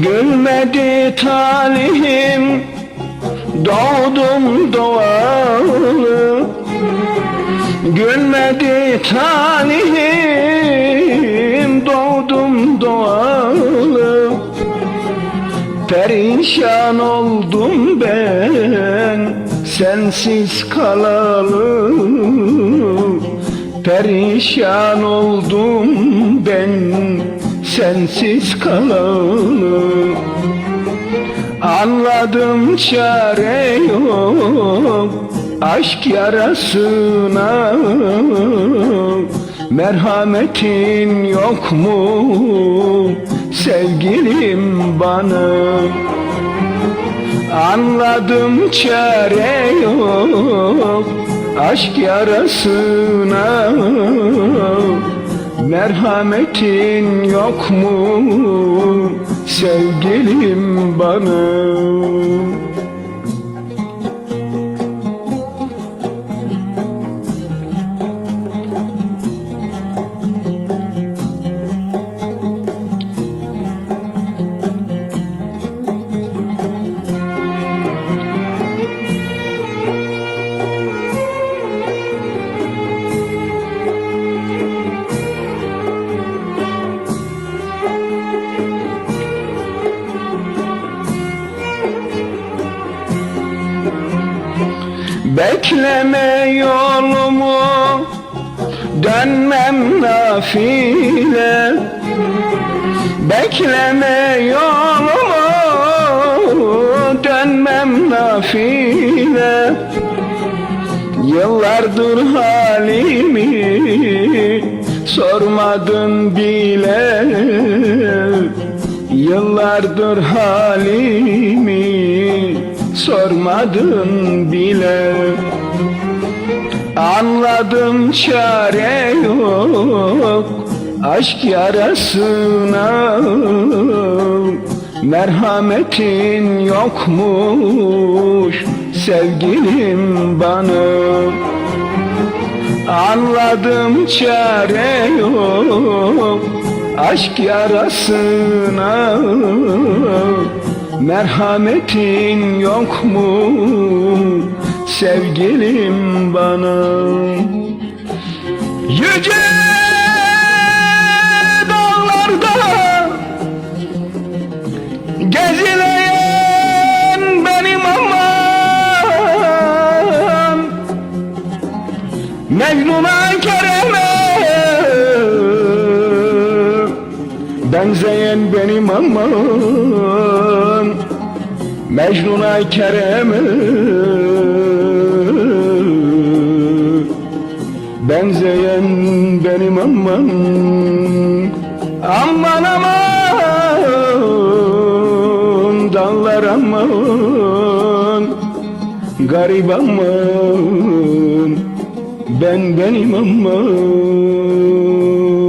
Gülmedi talihim Doğdum doğalı. Gülmedi talihim Doğdum doğalı. Perişan oldum ben Sensiz kalalı. Perişan oldum ben Sensiz kalalı Anladım çare yok Aşk yarasına. Merhametin yok mu? Sevgilim bana. Anladım çare yok Aşk yarasına Merhametin yok mu? Sevgilim bana Bekleme yolumu Dönmem nafile. Bekleme yolumu Dönmem nafile. Yıllardır halimi Sormadın bile. Yıllardır halimi sormadın bile. Anladım çare yok aşk yarasına. Merhametin yokmuş sevgilim bana. Anladım çare yok aşk yarasına Merhametin yok mu? Sevgilim bana. Yüce dağlarda gezileyen benim aman. Mecnun'a Kerem'e benzeyen benim aman Mecnun'a Kerem'e benzeyen benim aman Aman aman dallar aman Garip aman ben benim aman